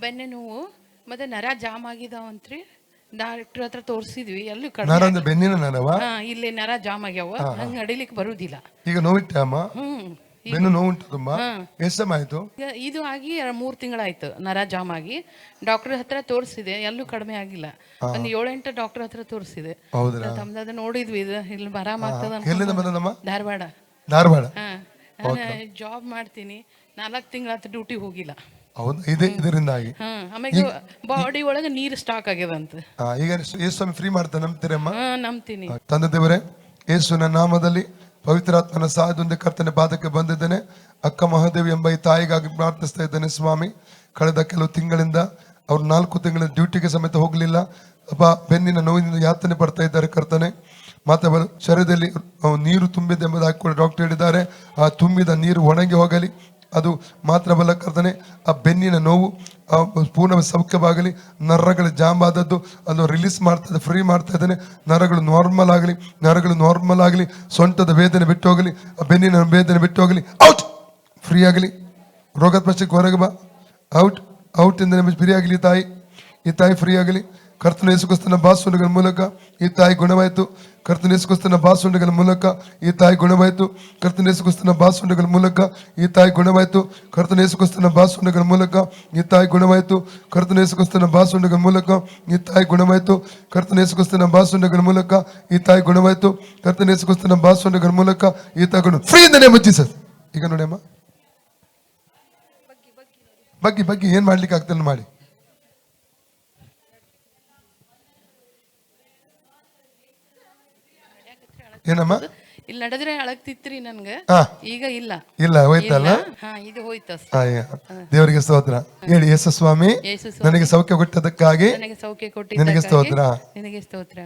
ಬೆನ್ನೆ ನೋವು ಮತ್ತೆ ನರ ಜಾಮ್ ಆಗಿದಾವಂತ್ರಿ. ಡಾಕ್ಟರ್ ಹತ್ರ ತೋರಿಸಿದ್ವಿ ಎಲ್ಲೂ ಕಡಿಮೆ ಬೆನ್ನಿನ ಹಾ ಇಲ್ಲಿ ನರ ಜಾಮ್ ಆಗ್ಯಾವ ಹಂಗ ನಡಿಲಿಕ್ಕೆ ಬರುದಿಲ್ಲ. ಈಗ ನೋವಿಟ್ಟೆ ಅಮ್ಮ ಹ್ಮ್ ನೋವು ಬೆನ್ನು ನೋವುಂಟು ತುಂಬಾ? ಎಷ್ಟು ಸಮಯ ಆಯ್ತು? ಈಗ ಇದು ಆಗಿ ಮೂರು ತಿಂಗಳಾಯ್ತು ನರ ಜಾಮ್ ಆಗಿ. ಡಾಕ್ಟರ್ ಹತ್ರ ತೋರಿಸಿದೆ ಎಲ್ಲೂ ಕಡಿಮೆ ಆಗಿಲ್ಲ. ಒಂದ್ ಏಳೆಂಟು ಡಾಕ್ಟರ್ ಹತ್ರ ತೋರಿಸಿದೆ. ಹೌದ್ರಾ ತಮ್ದದ ನೋಡಿದ್ವಿ ಇದು ಇಲ್ಲಿ ಆರಾಮ ಆಗ್ತದ ಎಲ್ಲಿಂದ ಬಂದದಮ್ಮ? ಧಾರವಾಡ. ಧಾರವಾಡ? ಹಾ. ನಾನು ಜಾಬ್ ಮಾಡ್ತೀನಿ. ನಾಲ್ಕು ತಿಂಗಳ ಡ್ಯೂಟಿ ಹೋಗಿಲ್ಲ. ಹೌದು ಇದೆ ಇದರಿಂದಾಗಿ. ಆಮೇಲೆ ಬಾಡಿ ಒಳಗೆ ನೀರು ಸ್ಟಾಕ್ ಆಗ್ಯದಂತ. ಆ, ಈಗ ಯೇಸು ಫ್ರೀ ಮಾಡ್ತಾನೆ ನಂಬ್ತೀರಮ್ಮ ಹಾ ನಂಬ್ತೀನಿ. ತಂದೆ ದೇವರೇ ಯೇಸುವಿನ ನಾಮದಲ್ಲಿ ಪವಿತ್ರಾತ್ಮನ ಸಹಾಯದೊಂದು ಕರ್ತನೆ ಪಾದಕ್ಕೆ ಬಂದಿದ್ದೇನೆ. ಅಕ್ಕ ಮಹಾದೇವಿ ಎಂಬ ಈ ತಾಯಿಗಾಗಿ ಪ್ರಾರ್ಥಿಸ್ತಾ ಇದ್ದೇನೆ ಸ್ವಾಮಿ. ಕಳೆದ ಕೆಲವು ತಿಂಗಳಿಂದ ಅವ್ರು ನಾಲ್ಕು ತಿಂಗಳ ಡ್ಯೂಟಿಗೆ ಸಮೇತ ಹೋಗಲಿಲ್ಲ. ಅಪ್ಪ ಬೆನ್ನಿನ ನೋವಿನಿಂದ ಯಾತನೆ ಪಡ್ತಾ ಇದ್ದಾರೆ ಕರ್ತನೆ. ಮತ್ತೆ ಅವರ ಶರೀರದಲ್ಲಿ ನೀರು ತುಂಬಿದೆ ಎಂಬುದಾಗಿ ಕೂಡ ಡಾಕ್ಟರ್ ಹೇಳಿದ್ದಾರೆ. ಆ ತುಂಬಿದ ನೀರು ಒಣಗಿ ಹೋಗಲಿ. ಅದು ಮಾತ್ರವಲ್ಲ ಕರ್ತನೆ, ಆ ಬೆನ್ನಿನ ನೋವು ಪೂರ್ಣ ಸೌಖ್ಯವಾಗಲಿ, ನರಗಳು ಜಾಮ್ ಆದದ್ದು ಅದು ರಿಲೀಸ್ ಮಾಡ್ತದೆ ಫ್ರೀ ಮಾಡ್ತಾ ಇದ್ದಾನೆ. ನರಗಳು ನಾರ್ಮಲ್ ಆಗಲಿ, ನರಗಳು ನಾರ್ಮಲ್ ಆಗಲಿ, ಸೊಂಟದ ವೇದನೆ ಬಿಟ್ಟು ಹೋಗಲಿ, ಆ ಬೆನ್ನಿನ ವೇದನೆ ಬಿಟ್ಟು ಹೋಗಲಿ ಔಟ್ ಫ್ರೀ ಆಗಲಿ. ರೋಗದ ಪಕ್ಷಕ್ಕೆ ಹೊರಗೆ ಬಾ. ಔಟ್ ಔಟ್ ಇಂದ ಫ್ರೀ ಆಗಲಿ ತಾಯಿ. ಈ ತಾಯಿ ಫ್ರೀ ಆಗಲಿ. ಕರ್ತನ ಯೇಸುಕ್ರಿಸ್ತನ ಬಾಸುಂಡುಗಳ ಮೂಲಕ ಈ ತಾಯಿ ಗುಣವಾಯಿತು. ಕರ್ತನ ಯೇಸುಕ್ರಿಸ್ತನ ಬಾಸುಂಡುಗಳ ಮೂಲಕ ಈ ತಾಯಿ ಗುಣವಾಯಿತು. ಕರ್ತನ ಯೇಸುಕ್ರಿಸ್ತನ ಬಾಸುಂಡುಗಳ ಮೂಲಕ ಈ ತಾಯಿ ಗುಣವಾಯಿತು. ಕರ್ತನ ಯೇಸುಕ್ರಿಸ್ತನ ಬಾಸುಂಡುಗಳ ಮೂಲಕ ಈ ತಾಯಿ ಗುಣವಾಯಿತು. ಕರ್ತನ ಯೇಸುಕ್ರಿಸ್ತನ ಬಾಸುಂಡುಗಳ ಮೂಲಕ ಈ ತಾಯಿ ಗುಣವಾಯಿತು. ಕರ್ತನ ಯೇಸುಕ್ರಿಸ್ತನ ಬಾಸುಂಡುಗಳ ಮೂಲಕ ಈ ತಾಯಿ ಗುಣವಾಯಿತು. ಕರ್ತನ ಯೇಸುಕ್ರಿಸ್ತನ ಬಾಸುಂಡುಗಳ ಮೂಲಕ ಈ ತಾಯಿ ಗುಣ ಫ್ರೀ ಇಂದನೇ ಮುಚ್ಚಿ ಸರ್ ಈಗ ನೋಡಿ ಅಮ್ಮ ಬಗ್ಗಿ ಏನು ಮಾಡ್ಲಿಕ್ಕೆ ಆಗ್ತದೆ ಮಾಡಿ. ಏನಮ್ಮ? ಇಲ್ಲಿ ನಡೆದ್ರೆ ಅಳಗ್ತಿತ್ರಿ ನನ್ಗೆ. ಈಗ ಇಲ್ಲ. ಇಲ್ಲ ಹೋಯ್ತಲ್ಲ? ಇದು ಹೋಯ್ತ. ದೇವರಿಗೆ ಸ್ತೋತ್ರ. ಹೇಳಿ ಯೇಸು ಸ್ವಾಮಿ. ನನಗೆ ಸೌಖ್ಯ ಕೊಟ್ಟದಕ್ಕಾಗಿ ನನಗೆ ಸೌಖ್ಯ ನಿನಗೆ ಕೊಟ್ಟಿದ್ದಕ್ಕಾಗಿ ಸ್ತೋತ್ರ. ನಿನಗೆ ಸ್ತೋತ್ರ.